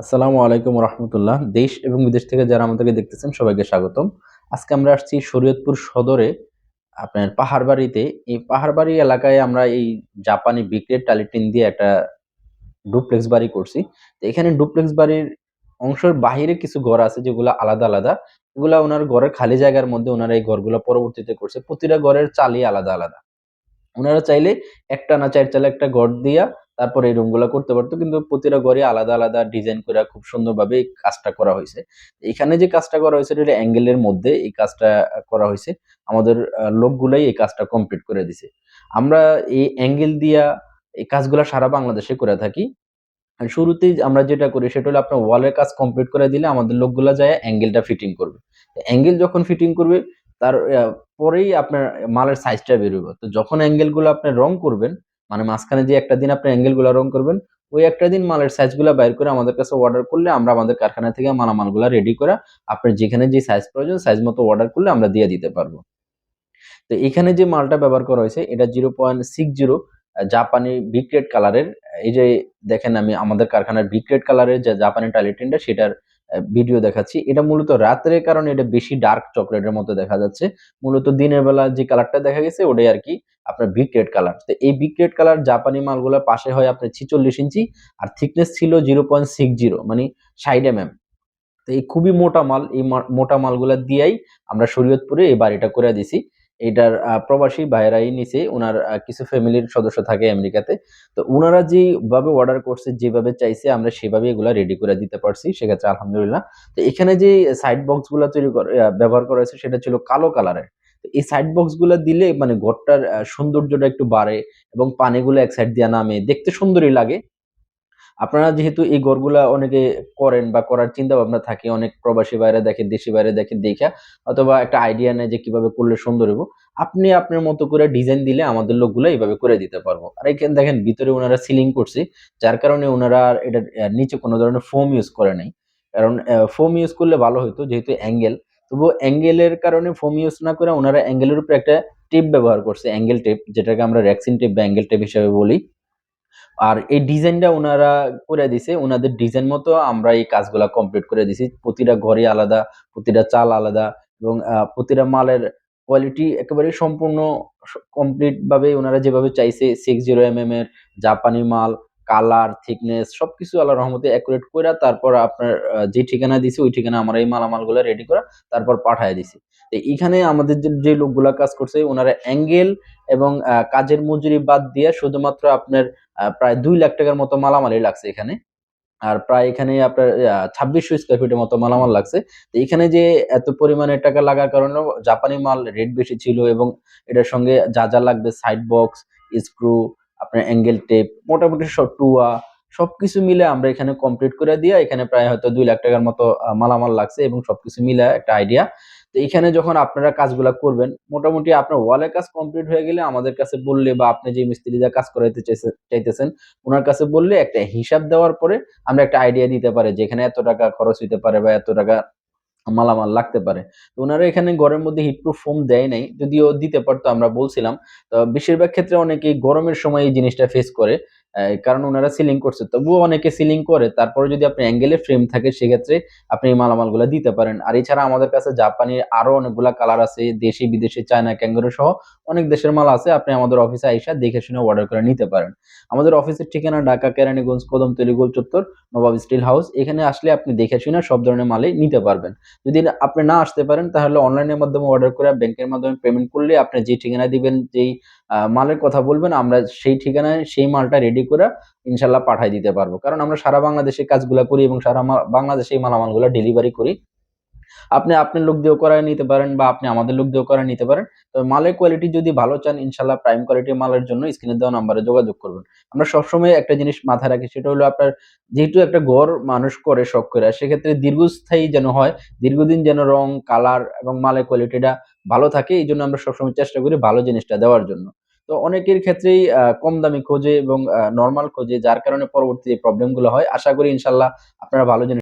আসসালামু আলাইকুম রহমতুল্লাহ। দেশ এবং বিদেশ থেকে যারা আমাদেরকে দেখতেছেন, সবাইকে স্বাগতম। আজকে আমরা আসছি শরীয়তপুর সদরে আপনার পাহাড়বাড়িতে। এই পাহাড়বাড়ি এলাকায় আমরা এই জাপানি বিক্রেট টালিটিন দিয়ে একটা ডুপ্লেক্স বাড়ি করছি। তো এখানে ডুপ্লেক্স বাড়ির অংশের বাহিরে কিছু ঘর আছে, যেগুলো আলাদা আলাদা। এগুলা ওনার ঘরের খালি জায়গার মধ্যে ওনারা এই ঘরগুলো পরবর্তীতে করছে। প্রতিটা ঘরের চালই আলাদা আলাদা। ওনারা চাইলে একটা না চার চালে একটা ঘর দিয়া তারপরে এই রুমগুলা করতে পারতো, কিন্তু প্রতিটা ঘরে আলাদা আলাদা ডিজাইন করে খুব সুন্দরভাবে এই কাজটা করা হয়েছে। এখানে যে কাজটা করা হয়েছে, এটা অ্যাঙ্গেলের মধ্যে এই কাজটা করা হয়েছে। আমাদের লোকগুলাই এই কাজটা কমপ্লিট করে দিছে। আমরা এই অ্যাঙ্গেল দিয়া এই কাজগুলা সারা বাংলাদেশে করে থাকি। শুরুতেই আমরা যেটা করি, সেটা হলো আপনার ওয়ালের কাজ কমপ্লিট করে দিলে আমাদের লোকগুলা যায় অ্যাঙ্গেলটা ফিটিং করবে। অ্যাঙ্গেল যখন ফিটিং করবে, তার পরেই আপনার মালের সাইজটা বেরোবে। তো যখন অ্যাঙ্গেলগুলো আপনি রং করবেন মানে মাঝখানে যে একটা দিন আপনি অ্যাঙ্গেলগুলা রং করবেন, ওই একটা দিন মালের সাইজগুলা বাইর করে আমাদের কাছে অর্ডার করলে আমরা আমাদের কারখানা থেকে মালামালগুলা রেডি করে আপনার যেখানে যে সাইজ প্রয়োজন সাইজ মতো অর্ডার করলে আমরা দিয়ে দিতে পারব। তো এখানে যে মালটা ব্যবহার করা হয়েছে, এটা জিরো পয়েন্ট সিক্স জিরো জাপানি বিক্রেট কালারের এই যে দেখেন আমি আমাদের কারখানার বিক্রেট কালারের যে জাপানি টালিটিনটা সেটার ভিডিও দেখাচ্ছি। এটা মূলত রাতের কারণে এটা বেশি ডার্ক চকলেটের মতো দেখা যাচ্ছে। মূলত দিনের বেলা যে কালারটা দেখা গেছে, ওটাই আর কি আপনার বিক্রেট কালার তো এই বিক্রেট কালার জাপানি মালগুলোর পাশে হয় আপনার ছিচল্লিশ ইঞ্চি আর থিকনেস ছিল জিরো পয়েন্ট সিক্স জিরো মানে সাইড এম এম তো এই খুবই মোটা মাল, এই মোটা মালগুলা দিয়েই আমরা শরীয়তপুরে এই বাড়িটা করে দিছি। এটার প্রবাসী ভাইয়েরাই নিছে ওনার কিছু ফ্যামিলির সদস্য থাকে আমেরিকাতে। তো ওনারা যেভাবে অর্ডার করছে, যেভাবে চাইছে, আমরা সেভাবে এগুলা রেডি করে দিতে পারছি, সেক্ষেত্রে আলহামদুলিল্লাহ। তো এখানে যে সাইড বক্সগুলা তৈরি ব্যবহার করা হয়েছে, সেটা ছিল কালো কালারের। এই সাইড বক্সগুলা দিলে মানে ঘরটার সৌন্দর্যটা একটু বাড়ে এবং পানিগুলো এক সাইড দিয়ে নামে। দেখতে সুন্দরই লাগে। আপনারা যেহেতু এই ঘরগুলা অনেকে করেন বা করার চিন্তা ভাবনা থাকে অনেক প্রবাসী বাইরে দেখেন দেশি বাইরে দেখেন দেখা অথবা একটা আইডিয়া নেয় যে কীভাবে করলে সুন্দর হব আপনি আপনার মতো করে ডিজাইন দিলে আমাদের লোকগুলো এইভাবে করে দিতে পারব। আর এখানে দেখেন ভিতরে ওনারা সিলিং করছে যার কারণে ওনারা আহ, নিচে কোনো ধরনের ফোম ইউজ করে নাই। কারণ ফোম ইউজ করলে ভালো হতো যেহেতু অ্যাঙ্গেল তবুও অ্যাঙ্গেলের কারণে ফোম ইউজ না করে ওনারা অ্যাঙ্গেলের উপরে একটা টেপ ব্যবহার করছে অ্যাঙ্গেল টেপ যেটাকে আমরা র্যাক্সিন টেপ বা অ্যাঙ্গেল টেপ হিসাবে বলি। আর এই ডিজাইনটা ওনারা করে দিছে, ওনাদের ডিজাইন মতো আমরা এই কাজগুলো কমপ্লিট করে দিছি। প্রতিটা ঘরে আলাদা, প্রতিটা চাল আলাদা এবং প্রতিটা মালের কোয়ালিটি একেবারে সম্পূর্ণ কমপ্লিট ভাবে ওনারা যেভাবে চাইছে সিক্স জিরো এম এর জাপানি মাল কালার থিকনেস সবকিছু আল্লাহ রহমতে অ্যাকুরেট করে তারপর আপনার যে ঠিকানা দিছি ওই ঠিকানা আমরা এই মালামালগুলো রেডি করে তারপর পাঠায় দিছি। তো এখানে আমাদের যে লোকগুলা কাজ করছে, ওনারা অ্যাঙ্গেল এবং কাজের মজুরি বাদ দিয়ে শুধুমাত্র আপনার প্রায় দুই লাখ টাকার মতো মালামালই লাগছে এখানে। আর প্রায় এখানে আপনার ছাব্বিশশো স্কোয়ার ফিটের মতো মালামাল লাগছে। তো এখানে যে এত পরিমাণে টাকা লাগার কারণে জাপানি মাল রেট বেশি ছিল এবং এটার সঙ্গে যা যা লাগবে সাইড বক্স স্ক্রু আপনার অ্যাঙ্গেল টেপ মোটামুটি সব টুয়া, সবকিছু মিলে আমরা এখানে কমপ্লিট করে দিয়ে এখানে প্রায় হয়তো দুই লাখ টাকার মতো মালামাল লাগছে এবং সবকিছু মিলে একটা আইডিয়া তো এখানে যখন আপনারা কাজগুলা করবেন, মোটামুটি আপনার ওয়ালের কাজ কমপ্লিট হয়ে গেলে আমাদের কাছে বললে বা আপনি যে মিস্ত্রি যা কাজ করাইতে চাইতেছেন ওনার কাছে বললে একটা হিসাব দেওয়ার পরে আমরা একটা আইডিয়া দিতে পারি যে এখানে এত টাকা খরচ হইতে পারে বা এত টাকা মালামাল লাগতে পারে। তো ওনারা এখানে গরমের মধ্যে হিটপ্রুফ ফোম দেয় নাই, যদিও দিতে পারতো আমরা বলছিলাম। তো বেশিরভাগ ক্ষেত্রে অনেকেই গরমের সময় এই জিনিসটা ফেস করে। কারণ ওনারা সিলিং করছে। তবুও অনেকে সিলিং করে, তারপরে যদি আপনি অ্যাঙ্গেলে ফ্রেম থাকে, সেক্ষেত্রে আপনি এই মালামালগুলো দিতে পারেন। আর এছাড়া আমাদের কাছে জাপানের আরও অনেকগুলা কালার আছে, দেশি, বিদেশি, চায়না ক্যাঙ্গারু সহ অনেক দেশের মাল আছে, আপনি আমাদের অফিসে আইসা দেখে শুনে অর্ডার করে নিতে পারেন। আমাদের অফিসের ঠিকানা ঢাকা, কেরানীগঞ্জ কদমতলী গোল চত্বর নবাব স্টিল হাউস। এখানে আসলে আপনি দেখে শুনে সব ধরনের মালই নিতে পারবেন। যদি আপনি না আসতে পারেন, তাহলে অনলাইনের মাধ্যমে অর্ডার করে ব্যাংকের মাধ্যমে পেমেন্ট করলে আপনি যে ঠিকানা দিবেন, যেই মালের কথা বলবেন, আমরা সেই ঠিকানায় সেই মালটা রেডি করে ইনশাল্লাহ পাঠাই দিতে পারব। কারণ আমরা সারা বাংলাদেশে কাজগুলা করি এবং সারা বাংলাদেশে এই মালামালগুলো ডেলিভারি করি। আপনি আপনার লোক দিয়েও করায় নিতে পারেন বা আপনি আমাদের লোক দিয়েও করায় নিতে পারেন। তবে মালের কোয়ালিটি যদি ভালো চান ইনশাল্লাহ প্রাইম কোয়ালিটির মালের জন্য স্ক্রিনে দেওয়া নাম্বারে যোগাযোগ করবেন। আমরা সবসময় একটা জিনিস মাথায় রাখি, সেটা হলো আপনার যেহেতু একটা ঘর মানুষ করে শখ করে সেক্ষেত্রে দীর্ঘস্থায়ী যেন হয়, দীর্ঘদিন যেন রং কালার এবং মালের কোয়ালিটিটা ভালো থাকে, এই জন্য আমরা সবসময় চেষ্টা করি ভালো জিনিসটা দেওয়ার জন্য। তো অনেকের ক্ষেত্রেই কম দামি খোঁজে এবং নর্মাল খোঁজে, যার কারণে পরবর্তী প্রবলেমগুলো হয়। আশা করি ইনশাল্লাহ আপনারা ভালো